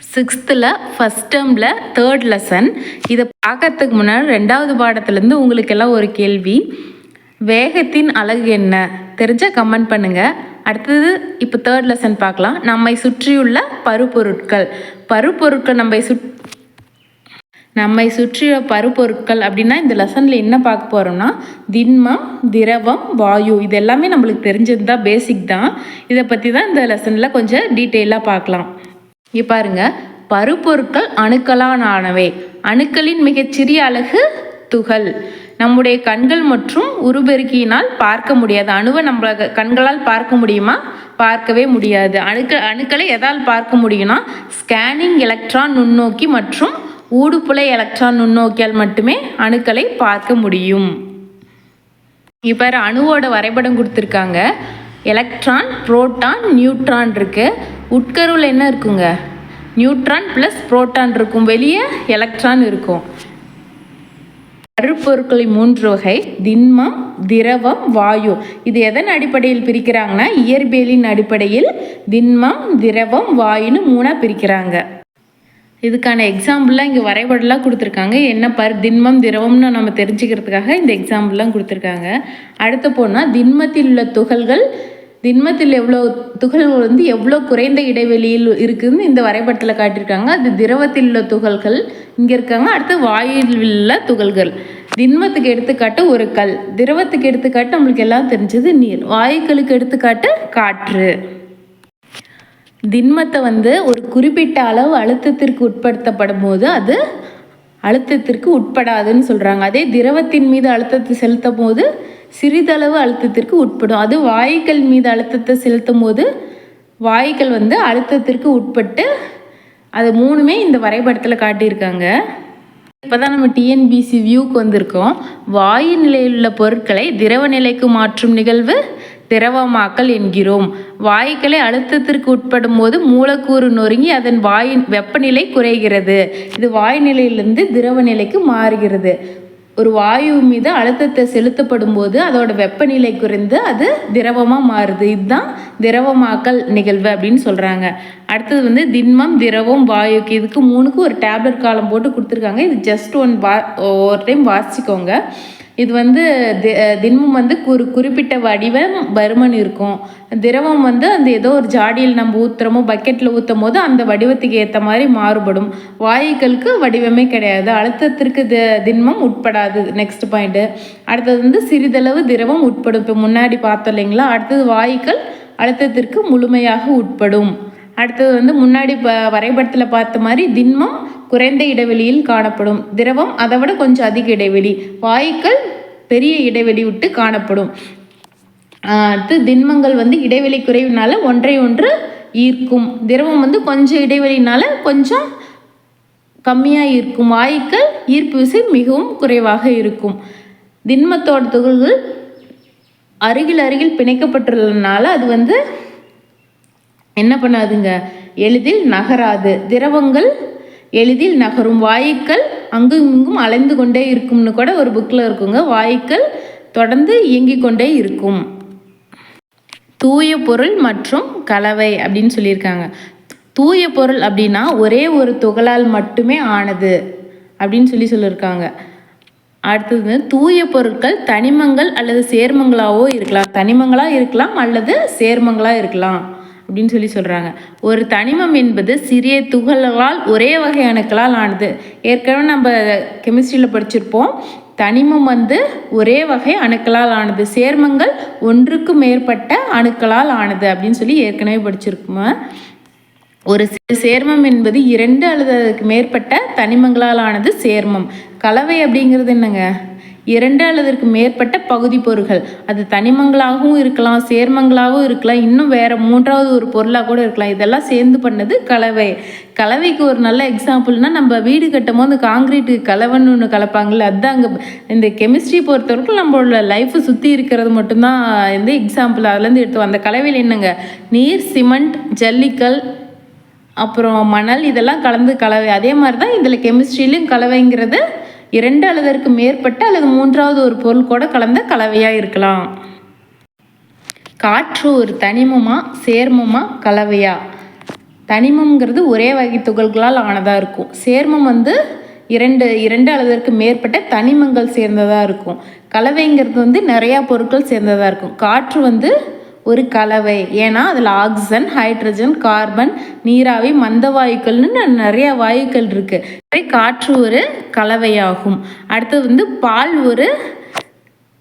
சிக்ஸ்த்தில் first டேர்மில் third lesson இதை பார்க்கறதுக்கு முன்னாடி ரெண்டாவது பாடத்துலேருந்து உங்களுக்கெல்லாம் ஒரு கேள்வி. வேகத்தின் அழகு என்ன? தெரிஞ்சால் கமெண்ட் பண்ணுங்கள் அடுத்தது இப்போ தேர்ட் லெசன் பார்க்கலாம் நம்மை சுற்றியுள்ள பருப்பொருட்கள். பருப்பொருட்கள் நம்மை சுட் நம்மை சுற்றியுள்ள பருப்பொருட்கள் அப்படின்னா இந்த லெசனில் என்ன பார்க்க போகிறோம்னா திண்மம் திரவம் வாயு இது எல்லாமே நம்மளுக்கு தெரிஞ்சது தான் பேசிக் தான். இதை பற்றி தான் இந்த லெசனில் கொஞ்சம் டீட்டெயிலாக பார்க்கலாம். இங்கே பாருங்க. பருப்பொருட்கள் அணுக்களால் ஆனவை அணுக்களின் மிகச்சிறிய அழகு துகள். நம்முடைய கண்கள் மற்றும் உருபெருக்கியினால் பார்க்க முடியாது. அணுவை நம்ம கண்களால் பார்க்க முடியுமா? பார்க்கவே முடியாது. அணுக்க அணுக்களை எதால் பார்க்க முடியும்னா ஸ்கேனிங் எலக்ட்ரான் நுண்ணோக்கி மற்றும் ஊடுபுலை எலக்ட்ரான் நுண்ணோக்கியால் மட்டுமே அணுக்களை பார்க்க முடியும். இப்போ அணுவோட வரைபடம் கொடுத்துருக்காங்க. எலக்ட்ரான் புரோட்டான் நியூட்ரான் இருக்குது உட்கருவில் என்ன இருக்குங்க? நியூட்ரான் ப்ளஸ் புரோட்டான் இருக்கும். வெளியே எலக்ட்ரான் இருக்கும். கருப்பொருட்களின் மூன்று வகை. திண்மம் திரவம் வாயு. இது எதன் அடிப்படையில் பிரிக்கிறாங்கன்னா இயற்பியலின் அடிப்படையில் திண்மம் திரவம் வாயுன்னு மூணாக பிரிக்கிறாங்க. இதுக்கான எக்ஸாம்பிள்லாம் இங்கே வரைபடலாம் கொடுத்துருக்காங்க. என்ன பர் திண்மம் திரவம்னு நம்ம தெரிஞ்சுக்கிறதுக்காக இந்த எக்ஸாம்பிள்லாம் கொடுத்துருக்காங்க. அடுத்து போனால் திண்மத்தில் உள்ள துகள்கள் திண்மத்தில் எவ்வளோ துகள்கள் வந்து எவ்வளோ குறைந்த இடைவெளியில் இருக்குதுன்னு இந்த வரைபடத்தில் காட்டியிருக்காங்க. அது திரவத்தில் உள்ள துகள்கள் இங்கே இருக்காங்க. அடுத்து வாயில் உள்ள துகள்கள். திண்மத்துக்கு எடுத்துக்காட்டு ஒரு கல். திரவத்துக்கு எடுத்துக்காட்டு நம்மளுக்கு எல்லாம் தெரிஞ்சது நீர். வாயுக்களுக்கு எடுத்துக்காட்டு காற்று. திண்மத்தை வந்து ஒரு குறிப்பிட்ட அளவு அழுத்தத்திற்கு உட்படுத்தப்படும் போது அது அழுத்தத்திற்கு உட்படாதுன்னு சொல்கிறாங்க அதே திரவத்தின் மீது அழுத்தத்தை செலுத்தும் போது சிறிதளவு அழுத்தத்திற்கு உட்படும். அது வாயுக்கள் மீது அழுத்தத்தை செலுத்தும் போது வாயுக்கள் வந்து அழுத்தத்திற்கு உட்பட்டு அது மூணுமே இந்த வரைபடத்தில் காட்டியிருக்காங்க. இப்போ தான் நம்ம டிஎன்பிசி வியூக்கு வந்திருக்கோம் வாயு நிலையில் உள்ள பொருட்களை திரவ நிலைக்கு மாற்றும் நிகழ்வு திரவமாக்கல் என்கிறோம். வாயுக்களை அழுத்தத்திற்கு உட்படும் போது மூலக்கூறு நொறுங்கி அதன் வாயின் வெப்பநிலை குறைகிறது. இது வாயு நிலையிலிருந்து திரவ நிலைக்கு மாறுகிறது. ஒரு வாயு மீது அழுத்தத்தை செலுத்தப்படும் போது அதோட வெப்பநிலை குறைந்து அது திரவமாக மாறுது. இதுதான் திரவமாக்கல் நிகழ்வு அப்படின்னு சொல்கிறாங்க அடுத்தது வந்து திண்மம் திரவம் வாயுக்கு இதுக்கு மூணுக்கு ஒரு டேப்லெட் காலம் போட்டு கொடுத்துருக்காங்க. இது ஜஸ்ட் ஒன் வா ஒரு டைம் வாசிக்கோங்க. இது வந்து தி திண்மம் வந்து ஒரு குறிப்பிட்ட வடிவம் பருமன் இருக்கும். திரவம் வந்து அந்த ஏதோ ஒரு ஜாடியில் நம்ம ஊற்றுறோமோ பக்கெட்டில் ஊற்றும் போது அந்த வடிவத்துக்கு ஏற்ற மாதிரி மாறுபடும். வாயுக்களுக்கு வடிவமே கிடையாது. அழுத்தத்திற்கு தி திண்மம் உட்படாது. நெக்ஸ்ட் பாயிண்ட்டு அடுத்தது வந்து சிறிதளவு திரவம் உட்படும். இப்போ முன்னாடி பார்த்தோம் இல்லைங்களா? அடுத்தது வாயுக்கள் அழுத்தத்திற்கு முழுமையாக உட்படும். அடுத்தது வந்து முன்னாடி ப வரைபடத்தில் பார்த்த மாதிரி திண்மம் குறைந்த இடைவெளியில் காணப்படும். திரவம் அதை விட கொஞ்சம் அதிக இடைவெளி. வாயுக்கள் பெரிய இடைவெளி விட்டு காணப்படும். அடுத்து திண்மங்கள் வந்து இடைவெளி குறைவினால ஒன்றை ஒன்று ஈர்க்கும். திரவம் வந்து கொஞ்சம் இடைவெளினால கொஞ்சம் கம்மியாக இருக்கும் வாயுக்கள் ஈர்ப்பு விசை மிகவும் குறைவாக இருக்கும். திண்மத்தோட துகள்கள் அருகில் அருகில் பிணைக்கப்பட்டுள்ளதுனால அது வந்து என்ன பண்ணாதுங்க? எளிதில் நகராது. திரவங்கள் எளிதில் நகரும் வாயுக்கள் அங்கும் இங்கும் அலைந்து கொண்டே இருக்கும்னு கூட ஒரு புக்கில் இருக்குங்க. வாயுக்கள் தொடர்ந்து இயங்கிக் கொண்டே இருக்கும். தூய பொருள் மற்றும் கலவை அப்படின்னு சொல்லியிருக்காங்க. தூய பொருள் அப்படின்னா ஒரே ஒரு துகளால் மட்டுமே ஆனது அப்படின்னு சொல்லி சொல்லியிருக்காங்க. அடுத்தது தூய பொருட்கள் தனிமங்கள் அல்லது சேர்மங்களாகவோ இருக்கலாம். தனிமங்களாக இருக்கலாம் அல்லது சேர்மங்களாக இருக்கலாம். அப்படின்னு சொல்லி சொல்கிறாங்க ஒரு தனிமம் என்பது சிறிய துகள்களால் ஒரே வகை அணுக்களால் ஆனது. ஏற்கனவே நம்ம கெமிஸ்ட்ரியில் படிச்சிருப்போம். தனிமம் வந்து ஒரே வகை அணுக்களால் ஆனது. சேர்மங்கள் ஒன்றுக்கு மேற்பட்ட அணுக்களால் ஆனது அப்படின்னு சொல்லி ஏற்கனவே படிச்சிருக்கோம். ஒரு சேர்மம் என்பது இரண்டு அல்லது அதுக்கு மேற்பட்ட தனிமங்களால் ஆனது சேர்மம். கலவை அப்படிங்கிறது என்னங்க? இரண்டு அல்லதற்கு மேற்பட்ட பகுதி பொருள்கள். அது தனிமங்களாகவும் இருக்கலாம் சேர்மங்களாகவும் இருக்கலாம் இன்னும் வேறு மூன்றாவது ஒரு பொருளாக கூட இருக்கலாம். இதெல்லாம் சேர்ந்து பண்ணது கலவை. கலவைக்கு ஒரு நல்ல எக்ஸாம்பிள்னால் நம்ம வீடு கட்டும் போது காங்கிரீட்டு கலவைன்னு ஒன்று கலப்பாங்கல்ல அதுதான் அங்கே இந்த கெமிஸ்ட்ரி பொறுத்தவரைக்கும் நம்மளோட லைஃப்பை சுற்றி இருக்கிறது மட்டும்தான் இந்த எக்ஸாம்பிள் அதுலேருந்து எடுத்து அந்த கலவையில் என்னங்க? நீர் சிமெண்ட் ஜல்லிக்கல் அப்புறம் மணல் இதெல்லாம் கலந்து கலவை. அதே மாதிரி தான் இதில் கெமிஸ்ட்ரியிலும் கலவைங்கிறது இரண்டு அல்லதற்கு மேற்பட்ட அல்லது மூன்றாவது ஒரு பொருள் கூட கலந்த கலவையாக இருக்கலாம். காற்று ஒரு தனிமமா சேர்மமா கலவையா? தனிமம்ங்கிறது ஒரே வகை துகள்களால் ஆனதாக இருக்கும். சேர்மம் வந்து இரண்டு இரண்டு அளவிற்கு மேற்பட்ட தனிமங்கள் சேர்ந்ததாக இருக்கும். கலவைங்கிறது வந்து நிறையா பொருட்கள் சேர்ந்ததாக இருக்கும். காற்று வந்து ஒரு கலவை. ஏன்னா அதில் ஆக்சிஜன் ஹைட்ரஜன் கார்பன் நீராவி மந்த வாயுக்கள்னு நிறைய வாயுக்கள் இருக்குது காற்று ஒரு கலவையாகும். அடுத்தது வந்து பால் ஒரு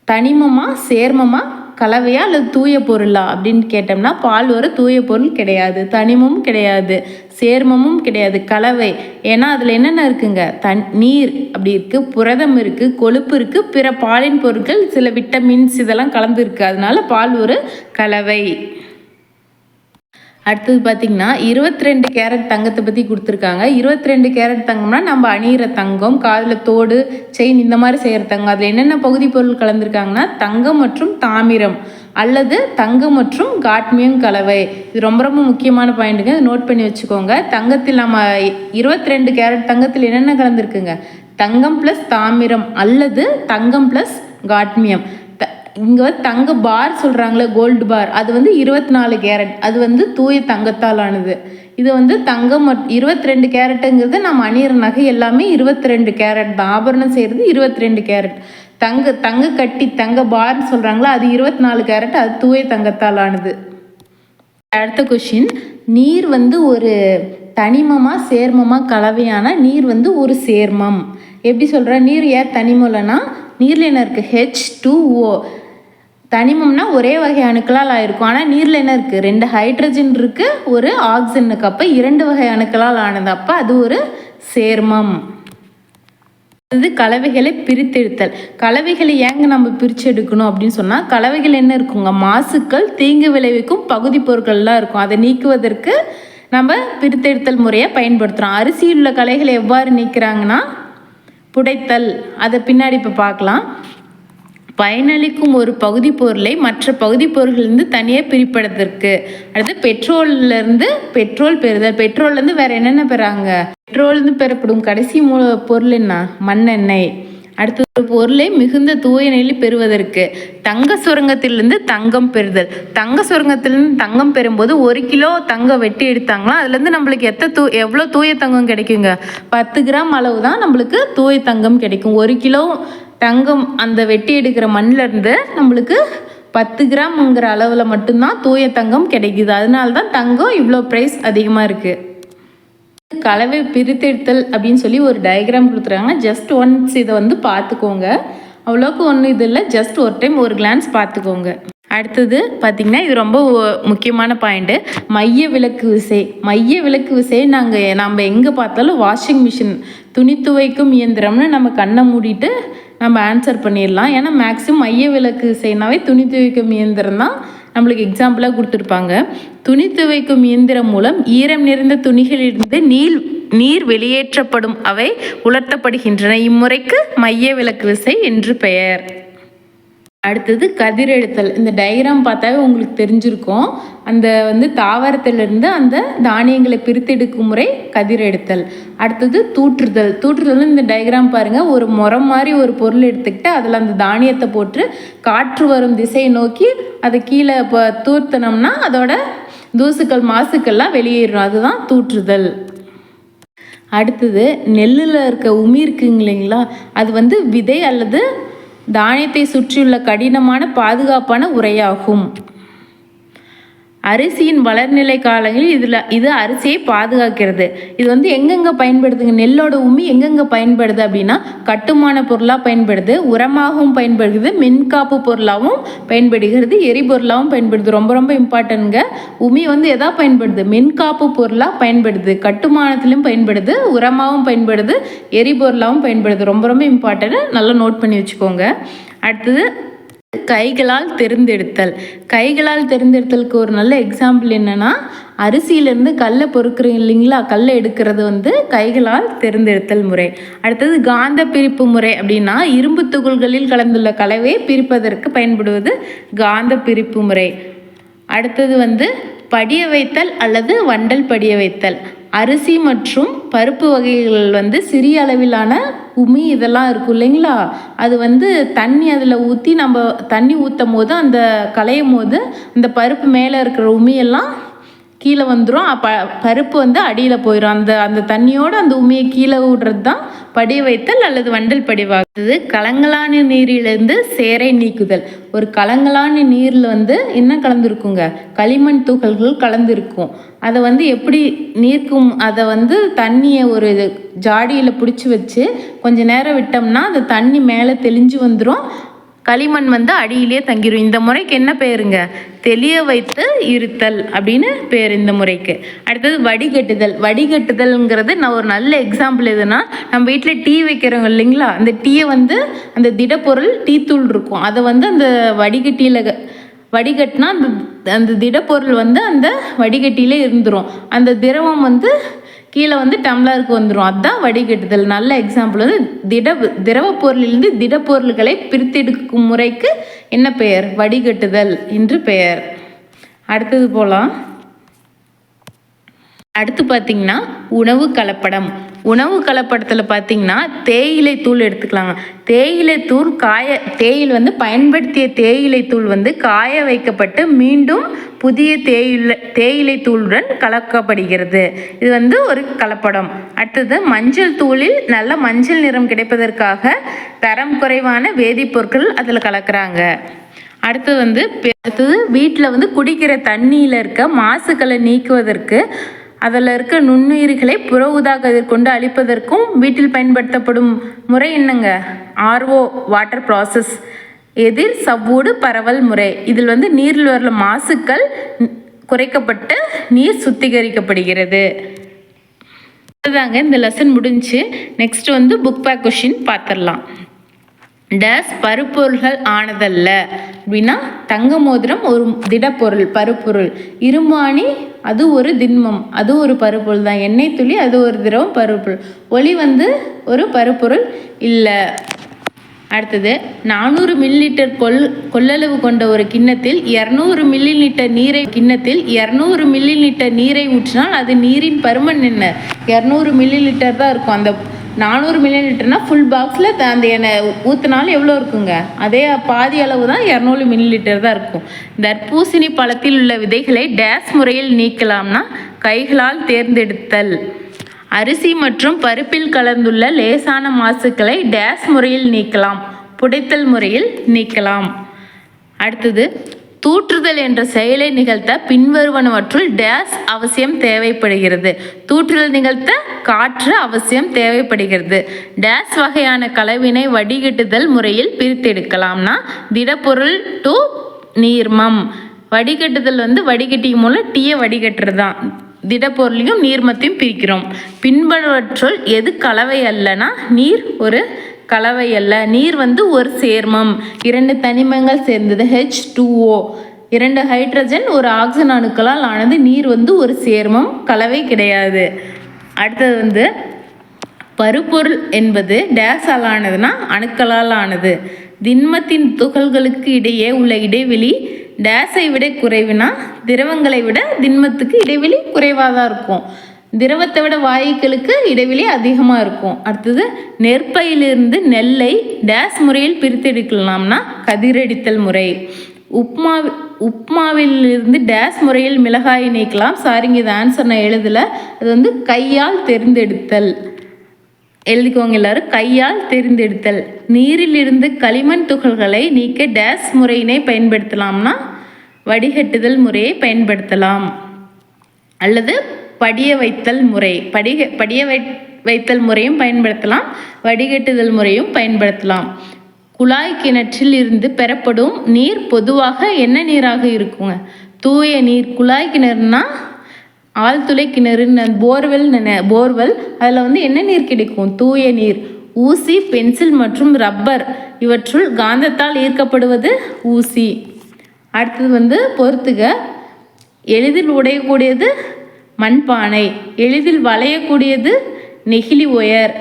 தனிமமாக சேர்மமாக கலவையா அல்லது தூய பொருளா அப்படின்னு கேட்டோம்னா பால் ஒரு தூய பொருள் கிடையாது. தனிமமும் கிடையாது. சேர்மமும் கிடையாது. கலவை. ஏன்னா அதில் என்னென்ன இருக்குங்க? தன் நீர் அப்படி இருக்குது புரதம் இருக்குது கொழுப்பு இருக்குது பிற பாலின் பொருட்கள் சில விட்டமின்ஸ் இதெல்லாம் கலந்துருக்கு அதனால பால் ஒரு கலவை. அடுத்தது பார்த்திங்கன்னா இருபத்தி ரெண்டு கேரட் தங்கத்தை பற்றி கொடுத்துருக்காங்க. இருபத்தி ரெண்டு கேரட் தங்கம்னா நம்ம அணியிற தங்கம் காதில் தோடு செயின் இந்த மாதிரி செய்கிற தங்கம். அதில் என்னென்ன பகுதி பொருள் கலந்துருக்காங்கன்னா தங்கம் மற்றும் தாமிரம் அல்லது தங்கம் மற்றும் காட்மியம் கலவை. இது ரொம்ப ரொம்ப முக்கியமான பாயிண்ட்டுங்க. நோட் பண்ணி வச்சுக்கோங்க. தங்கத்தில் நம்ம இருபத்தி ரெண்டு கேரட் தங்கத்தில் என்னென்ன கலந்துருக்குங்க? தங்கம் ப்ளஸ் தாமிரம் அல்லது தங்கம் ப்ளஸ் காட்மியம். இங்கே வந்து தங்க பார் சொல்கிறாங்களே கோல்டு பார் அது வந்து இருபத்தி நாலு கேரட். அது வந்து தூய தங்கத்தால் ஆனது. இது வந்து தங்கம் மட் இருபத்தி ரெண்டு கேரட்டுங்கிறது நம்ம அணியிற நகை எல்லாமே இருபத்தி ரெண்டு கேரட் தான். ஆபரணம் செய்கிறது இருபத்தி ரெண்டு கேரட். தங்க தங்க கட்டி தங்க பார்னு சொல்கிறாங்களா அது இருபத்தி நாலு கேரட் அது தூய தங்கத்தால் ஆனது. அடுத்த கொஷின் நீர் வந்து ஒரு தனிமமாக சேர்மமாக கலவையான நீர் வந்து ஒரு சேர்மம். எப்படி சொல்கிற நீர் ஏன் தனிமலைன்னா நீரில் என்ன இருக்குது ஹெச் டூ ஓ தனிமம்னா ஒரே வகை அணுக்களால் ஆயிருக்கும். ஆனால் நீரில் என்ன இருக்குது ரெண்டு ஹைட்ரஜன் இருக்குது ஒரு ஆக்சிஜனுக்கு அப்போ இரண்டு வகை அணுக்களால் ஆனது. அப்போ அது ஒரு சேர்மம். இது கலவைகளை பிரித்தெடுத்தல். கலவைகளை ஏங்க நம்ம பிரித்து எடுக்கணும் அப்படின்னு சொன்னால் கலவைகள் என்ன இருக்குங்க? மாசுக்கள் தீங்கு விளைவிக்கும் பகுதி பொருட்கள்லாம் இருக்கும். அதை நீக்குவதற்கு நம்ம பிரித்தெடுத்தல் முறையை பயன்படுத்துகிறோம் அரிசியில் உள்ள கலைகளை எவ்வாறு நீக்கிறாங்கன்னா புடைத்தல். அதை பின்னாடி இப்போ பார்க்கலாம். பயனளிக்கும் ஒரு பகுதி பொருளை மற்ற பகுதி பொருள்களிலிருந்து தனியாக பிரிப்பதற்கு. அடுத்து பெட்ரோல்லேருந்து பெட்ரோல் பெறுதல். பெட்ரோல்லேருந்து வேறு என்னென்ன பெறாங்க? பெட்ரோல்லேருந்து பெறப்படும் கடைசி மூல பொருள் என்ன? மண்ணெண்ணெய். அடுத்த ஒரு பொருளை மிகுந்த தூய நிலையில் பெறுவதற்கு. தங்க சுரங்கத்திலிருந்து தங்கம் பெறுதல். தங்க சுரங்கத்திலிருந்து தங்கம் பெறும்போது ஒரு கிலோ தங்கம் வெட்டி எடுத்தாங்களா? அதுலேருந்து நம்மளுக்கு எத்த தூ எவ்வளோ தூய தங்கம் கிடைக்குங்க? பத்து கிராம் அளவு தான் நம்மளுக்கு தூய தங்கம் கிடைக்கும். ஒரு கிலோ தங்கம் அந்த வெட்டி எடுக்கிற மண்ணிலேருந்து நம்மளுக்கு பத்து கிராம்ங்கிற அளவில் மட்டும்தான் தூய தங்கம் கிடைக்குது. அதனால தான் தங்கம் இவ்வளோ ப்ரைஸ் அதிகமாக இருக்குது கலவை பிரித்தெடுத்தல் அப்படின்னு சொல்லி ஒரு டயக்ராம் கொடுத்துருக்காங்க. ஜஸ்ட் ஒன்ஸ் இதை வந்து பார்த்துக்கோங்க. அவ்வளோக்கு ஒன்றும் இது இல்லை. ஜஸ்ட் ஒரு டைம் ஒரு கிளான்ஸ் பார்த்துக்கோங்க. அடுத்தது பார்த்திங்கன்னா இது ரொம்ப முக்கியமான பாயிண்ட்டு மைய விளக்கு விசை. மைய விளக்கு விசை நாங்கள் நம்ம எங்கே பார்த்தாலும் வாஷிங் மிஷின் துணி துவைக்கும் இயந்திரம்னு நம்ம கண்ணை மூடிட்டு நம்ம ஆன்சர் பண்ணிடலாம். ஏன்னா மேக்ஸிமம் மைய விளக்கு செய்யினாவே துணி துவைக்கும் இயந்திரம் தான் நம்மளுக்கு எக்ஸாம்பிளாக கொடுத்துருப்பாங்க. துணி துவைக்கும் இயந்திரம் மூலம் ஈரம் நிறைந்த துணிகளிலிருந்து நீர் நீர் வெளியேற்றப்படும். அவை உலர்த்தப்படுகின்றன. இம்முறைக்கு மைய விளக்கு விசை என்று பெயர். அடுத்தது கதிரெடுத்தல் இந்த டயக்ராம் பார்த்தாவே உங்களுக்கு தெரிஞ்சிருக்கும். அந்த வந்து தாவரத்திலிருந்து அந்த தானியங்களை பிரித்தெடுக்கும் முறை கதிரெடுத்தல் அடுத்தது தூற்றுதல். தூற்றுதல் இந்த டயக்ராம் பாருங்கள் ஒரு முறம் மாதிரி ஒரு பொருள் எடுத்துக்கிட்டு அதில் அந்த தானியத்தை போட்டு காற்று வரும் திசையை நோக்கி அதை கீழே இப்போ தூர்த்தனம்னா அதோட தூசுக்கள் மாசுக்கள்லாம் வெளியேறும். அதுதான் தூற்றுதல். அடுத்தது நெல்லில் இருக்க உமி இருக்குங்க இல்லைங்களா? அது வந்து விதை அல்லது தானியத்தை சுற்றியுள்ள கடினமான பாதுகாப்பான உரையாகும். அரிசியின் வளர்நிலை காலங்களில் இதில் இது அரிசியை பாதுகாக்கிறது. இது வந்து எங்கெங்கே பயன்படுதுங்க? நெல்லோட உமி எங்கெங்கே பயன்படுது அப்படின்னா கட்டுமான பொருளாக பயன்படுது உரமாகவும் பயன்படுகிறது மின்காப்பு பொருளாகவும் பயன்படுகிறது எரிபொருளாகவும் பயன்படுது. ரொம்ப ரொம்ப இம்பார்ட்டன்ங்க உமி வந்து எதா பயன்படுது? மின்காப்பு பொருளாக பயன்படுது கட்டுமானத்திலும் பயன்படுது உரமாகவும் பயன்படுது எரிபொருளாகவும் பயன்படுது. ரொம்ப ரொம்ப இம்பார்ட்டன்ட் நல்லா நோட் பண்ணி வச்சுக்கோங்க. அடுத்தது கைகளால் தெரிந்தெடுத்தல். கைகளால் தெரிந்தெடுத்தலுக்கு ஒரு நல்ல எக்ஸாம்பிள் என்னென்னா அரிசியிலேருந்து கல்லை பொறுக்கிறீங்க இல்லைங்களா? கல்லை எடுக்கிறது வந்து கைகளால் தெரிந்தெடுத்தல் முறை. அடுத்தது காந்த பிரிப்பு முறை அப்படின்னா இரும்பு துகள்களில் கலந்துள்ள கலவையை பிரிப்பதற்கு பயன்படுவது காந்த பிரிப்பு முறை. அடுத்தது வந்து படிய வைத்தல் அல்லது வண்டல் படிய வைத்தல். அரிசி மற்றும் பருப்பு வகைகள் வந்து சிறிய அளவிலான உமி இதெல்லாம் இருக்கும் இல்லைங்களா? அது வந்து தண்ணி அதில் ஊற்றி நம்ம தண்ணி ஊற்றும் போது அந்த களையும் போது அந்த பருப்பு மேலே இருக்கிற உமியெல்லாம் கீழே வந்துடும் ப பருப்பு வந்து அடியில் போயிடும் அந்த அந்த தண்ணியோடு அந்த உமியை கீழே விடுறது தான் படி வைத்தல் அல்லது வண்டல் படிவாகுது கலங்கலான நீரிலிருந்து சேரை நீக்குதல். ஒரு கலங்கலான நீரில் வந்து என்ன கலந்துருக்குங்க? களிமண் துகள்கள் கலந்துருக்கும். அதை வந்து எப்படி நீர்க்கும்? அதை வந்து தண்ணியை ஒரு ஜாடியில் பிடிச்சி வச்சு கொஞ்சம் நேரம் விட்டோம்னா அந்த தண்ணி மேலே தெளிஞ்சு வந்துடும் களிமண் வந்து அடியிலே தங்கிடும் இந்த முறைக்கு என்ன பேருங்க? தெளிய வைத்து இருத்தல் அப்படின்னு பேர் இந்த முறைக்கு. அடுத்தது வடிகட்டுதல். வடிகட்டுதல்ங்கிறது நான் ஒரு நல்ல எக்ஸாம்பிள் எதுனா நம்ம வீட்டில் டீ வைக்கிறோங்க இல்லைங்களா? அந்த டீயை வந்து அந்த திடப்பொருள் டீத்தூள் இருக்கும். அதை வந்து அந்த வடிகட்டியில் வடிகட்டினா அந்த அந்த திடப்பொருள் வந்து அந்த வடிகட்டியிலே இருந்துடும் அந்த திரவம் வந்து கீழே வந்து டம்ளருக்கு வந்துடும் அதுதான் வடிகட்டுதல். நல்ல எக்ஸாம்பிள் வந்து திட திரவ பொருளிலிருந்து திடப்பொருள்களை பிரித்தெடுக்கும் முறைக்கு என்ன பெயர்? வடிகட்டுதல் என்று பெயர். அடுத்தது போகலாம் அடுத்து பார்த்தீங்கன்னா உணவு கலப்படம். உணவு கலப்படத்தில் பார்த்தீங்கன்னா தேயிலை தூள் எடுத்துக்கலாங்க. தேயிலை தூள் காய தேயில் வந்து பயன்படுத்திய தேயிலை தூள் வந்து காய வைக்கப்பட்டு மீண்டும் புதிய தேயிலை தேயிலை தூளுடன் கலக்கப்படுகிறது. இது வந்து ஒரு கலப்படம். அடுத்தது மஞ்சள் தூளில் நல்ல மஞ்சள் நிறம் கிடைப்பதற்காக தரம் குறைவான வேதிப்பொருட்கள் அதில் கலக்கிறாங்க. அடுத்தது வந்து அடுத்தது வீட்டில் வந்து குடிக்கிற தண்ணியில் இருக்க மாசுக்களை நீக்குவதற்கு அதில் இருக்க நுண்ணுயிர்களை புற ஊதா கதிர் கொண்டு அழிப்பதற்கும் வீட்டில் பயன்படுத்தப்படும் முறை என்னங்க? ஆர்ஓ வாட்டர் ப்ராசஸ் எதிர் சவ்வூடு பரவல் முறை. இதில் வந்து நீரில் வர மாசுக்கள் குறைக்கப்பட்டு நீர் சுத்திகரிக்கப்படுகிறது. அதுதாங்க இந்த லெசன் முடிஞ்சு. நெக்ஸ்ட் வந்து புக் பேக் கொஷின் பார்த்துடலாம். டஸ் பருப்பொருள்கள் ஆனதல்ல. அப்படின்னா தங்க மோதிரம் ஒரு திடப்பொருள் பருப்பொருள். இருமானி அது ஒரு திண்மம். அது ஒரு பருப்பொருள் தான். எண்ணெய் துளி அது ஒரு திரவம் பருப்பொருள். ஒளி வந்து ஒரு பருப்பொருள் இல்லை. அடுத்தது நானூறு மில்லிலிட்டர் கொள் கொள்ளளவு கொண்ட ஒரு கிண்ணத்தில் இரநூறு மில்லி லிட்டர் நீரை கிண்ணத்தில் இரநூறு மில்லி லிட்டர் நீரை ஊற்றினால் அது நீரின் பருமன் என்ன? இரநூறு மில்லி லிட்டர் தான் இருக்கும். அந்த நானூறு மில்லி லிட்டர்னால் ஃபுல் பாக்ஸில் அந்த எண்ணெய் ஊற்றினாலும் எவ்வளோ இருக்குங்க? அதே பாதி அளவு தான் இரநூறு மில்லி லிட்டர் தான் இருக்கும். தர்பூசணி பழத்தில் உள்ள விதைகளை டேஸ் முறையில் நீக்கலாம்னா கைகளால் தேர்ந்தெடுத்தல். அரிசி மற்றும் பருப்பில் கலந்துள்ள லேசான மாசுக்களை டேஸ் முறையில் நீக்கலாம். புடைத்தல் முறையில் நீக்கலாம். அடுத்தது தூற்றுதல் என்ற செயலை நிகழ்த்த பின்வருவனவற்றுள் டேஸ் அவசியம் தேவைப்படுகிறது. தூற்றுதல் நிகழ்த்த காற்று அவசியம் தேவைப்படுகிறது. டேஸ் வகையான கலவினை வடிகட்டுதல் முறையில் பிரித்தெடுக்கலாம்னா திடப்பொருள் டு நீர்மம். வடிகட்டுதல் வந்து வடிகட்டி மூலம் டீயை வடிகட்டுறது தான் திடப்பொருளையும் நீர்மத்தையும் பிரிக்கிறோம். பின்பற்றுள் எது கலவை அல்லனா நீர் ஒரு கலவை அல்ல நீர் வந்து ஒரு சேர்மம். இரண்டு தனிமங்கள் சேர்ந்தது ஹெச் டூஓ இரண்டு ஹைட்ரஜன் ஒரு ஆக்சிஜன் அணுக்களால் ஆனது நீர் வந்து ஒரு சேர்மம். கலவை கிடையாது. அடுத்தது வந்து பருப்பொருள் என்பது டேஸால் ஆனதுன்னா அணுக்களால் ஆனது. திண்மத்தின் துகள்களுக்கு இடையே உள்ள இடைவெளி டேஸை விட குறைவுனா திரவங்களை விட திண்மத்துக்கு இடைவெளி குறைவாக தான் இருக்கும். திரவத்தை விட வாயுக்களுக்கு இடைவெளி அதிகமாக இருக்கும். அடுத்தது நெற்பையிலிருந்து நெல்லை டேஸ் முறையில் பிரித்தெடுக்கலாம்னா கதிரடித்தல் முறை. உப்மா உப்மாவிலிருந்து டேஸ் முறையில் மிளகாயை நீக்கலாம் சாரிங்க இது ஆன்சர் நான் எழுதலை. அது வந்து கையால் தெரிந்தெடுத்தல். எழுதிக்கோங்க எல்லாரும். கையால் தெரிந்தெடுத்தல். நீரிலிருந்து களிமண் துகள்களை நீக்க டேஸ் முறையினை பயன்படுத்தலாம்னா வடிகட்டுதல் முறையை பயன்படுத்தலாம். அல்லது படிய வைத்தல் முறை. படிக படிய வை வைத்தல் முறையும் பயன்படுத்தலாம். வடிகட்டுதல் முறையும் பயன்படுத்தலாம். குழாய் கிணற்றில் இருந்து பெறப்படும் நீர் பொதுவாக என்ன நீராக இருக்குங்க? தூய நீர் குழாய் கிணறுனா ஆழ்துளை கிணறு போர்வெல் போர்வெல். அதில் வந்து என்ன நீர் கிடைக்கும்? தூய நீர். ஊசி பென்சில் மற்றும் ரப்பர். இவற்றுள் காந்தத்தால் ஈர்க்கப்படுவது ஊசி. அடுத்தது வந்து பொறுத்துக. எளிதில் உடையக்கூடியது மண்பானை. எளிதில் வளையக்கூடியது நெகிழி ஒயர்.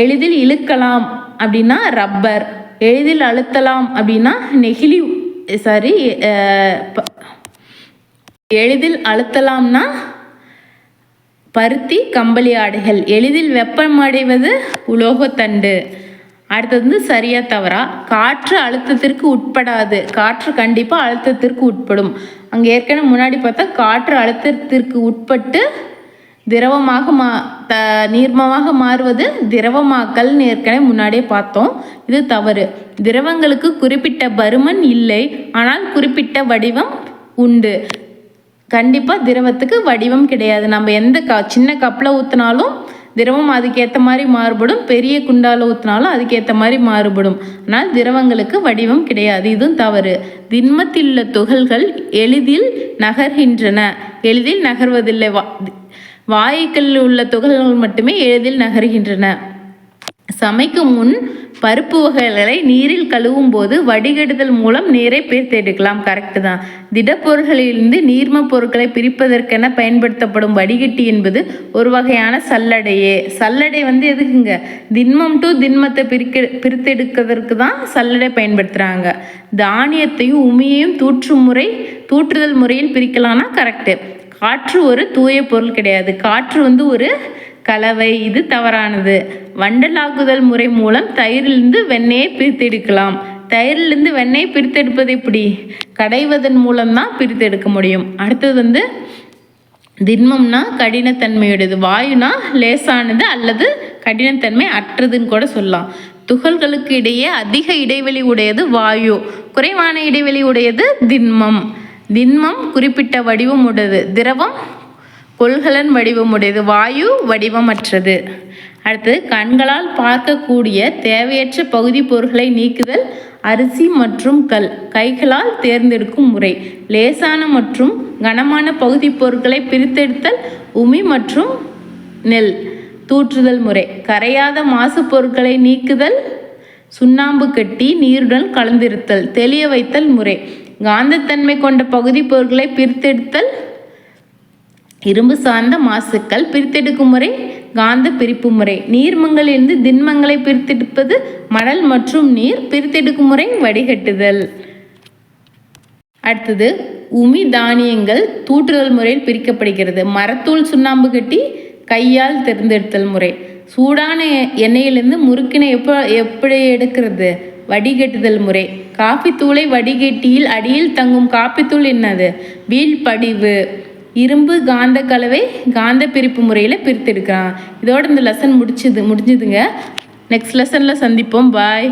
எளிதில் இழுக்கலாம் அப்படின்னா ரப்பர். எளிதில் அழுத்தலாம் அப்படின்னா நெகிழி சாரி எளிதில் அழுத்தலாம்னா பருத்தி கம்பளி ஆடைகள். எளிதில் வெப்பமடைவது உலோகத்தண்டு. அடுத்தது வந்து சரியா தவறா? காற்று அழுத்தத்திற்கு உட்படாது. காற்று கண்டிப்பாக அழுத்தத்திற்கு உட்படும். அங்கே ஏற்கனவே முன்னாடி பார்த்தா காற்று அழுத்தத்திற்கு உட்பட்டு திரவமாக மா த நீர்மமாக மாறுவது திரவமாக்கல்னு ஏற்கனவே முன்னாடியே பார்த்தோம். இது தவறு. திரவங்களுக்கு குறிப்பிட்ட பருமன் இல்லை. ஆனால் குறிப்பிட்ட வடிவம் உண்டு. கண்டிப்பாக திரவத்துக்கு வடிவம் கிடையாது. நம்ம எந்த க சின்ன கப்பில் ஊற்றினாலும் திரவம் அதுக்கேற்ற மாதிரி மாறுபடும். பெரிய குண்டால் ஊற்றினாலும் அதுக்கேற்ற மாதிரி மாறுபடும். ஆனால் திரவங்களுக்கு வடிவம் கிடையாது. இதுவும் தவறு. திண்மத்தில் உள்ள துகள்கள் எளிதில் நகர்கின்றன. எளிதில் நகர்வதில்லை. வா வாயுக்களில் உள்ள துகள்கள் மட்டுமே எளிதில் நகர்கின்றன. சமைக்கும் முன் பருப்பு வகைகளை நீரில் கழுவும் போது வடிகடுதல் மூலம் நீரை பிரித்தெடுக்கலாம். கரெக்டு தான். திடப்பொருட்களிலிருந்து நீர்ம பொருட்களை பிரிப்பதற்கென பயன்படுத்தப்படும் வடிகட்டி என்பது ஒரு வகையான சல்லடையே. சல்லடை வந்து எதுக்குங்க? திண்மம் டு திண்மத்தை பிரிக்க பிரித்தெடுக்கிறதுக்கு தான் சல்லடை பயன்படுத்துகிறாங்க தானியத்தையும் உமியையும் தூற்று முறை தூற்றுதல் முறையில் பிரிக்கலாம்னா கரெக்டு காற்று ஒரு தூய பொருள் கிடையாது. காற்று வந்து ஒரு கலவை இது தவறானது. வண்டலாக்குதல் முறை மூலம் தயிரிலிருந்து வெண்ணெயை பிரித்தெடுக்கலாம். தயிரிலிருந்து வெண்ணெயை பிரித்தெடுப்பது எப்படி? கடைவதன் மூலம்தான் பிரித்தெடுக்க முடியும். அடுத்தது வந்து திண்மம்னா கடினத்தன்மையுடையது. வாயுனா லேசானது அல்லது கடினத்தன்மை அற்றதுன்னு கூட சொல்லலாம். துகள்களுக்கு இடையே அதிக இடைவெளி உடையது வாயு. குறைவான இடைவெளி உடையது திண்மம். திண்மம் குறிப்பிட்ட வடிவம் உடையது. திரவம் கொள்கலன் வடிவமுடையது வாயு வடிவமற்றது. அடுத்தது கண்களால் பார்க்கக்கூடிய தேவையற்ற பகுதி பொருட்களை நீக்குதல் அரிசி மற்றும் கல் கைகளால் தேர்ந்தெடுக்கும் முறை லேசான மற்றும் கனமான பகுதி பொருட்களை பிரித்தெடுத்தல் உமி மற்றும் நெல் தூற்றுதல் முறை கரையாத மாசு பொருட்களை நீக்குதல் சுண்ணாம்பு கட்டி நீருடன் கலந்திருத்தல் தெளிய வைத்தல் முறை காந்தத்தன்மை கொண்ட பகுதி பொருட்களை பிரித்தெடுத்தல் இரும்பு சார்ந்த மாசுக்கள் பிரித்தெடுக்கும் முறை காந்த பிரிப்பு முறை. நீர்மங்களிலிருந்து திண்மங்களை பிரித்தெடுப்பது மணல் மற்றும் நீர் பிரித்தெடுக்கும் முறை வடிகட்டுதல். அடுத்தது உமி தானியங்கள் தூற்றுதல் முறையில் பிரிக்கப்படுகிறது. மரத்தூள் சுண்ணாம்பு கட்டி கையால் தேர்ந்தெடுத்தல் முறை. சூடான எண்ணெயிலிருந்து முறுக்கினை எப்போ எப்படி எடுக்கிறது? வடிகட்டுதல் முறை. காஃபி தூளை வடிகட்டியில் அடியில் தங்கும் காப்பித்தூள் என்னது? வீழ்படிவு. இரும்பு காந்த கலவை காந்த பிரிப்பு முறையில் பிரித்தெடுக்கிறான். இதோட இந்த லெசன் முடிச்சது முடிஞ்சுதுங்க. நெக்ஸ்ட் லெசனில் சந்திப்போம். பாய்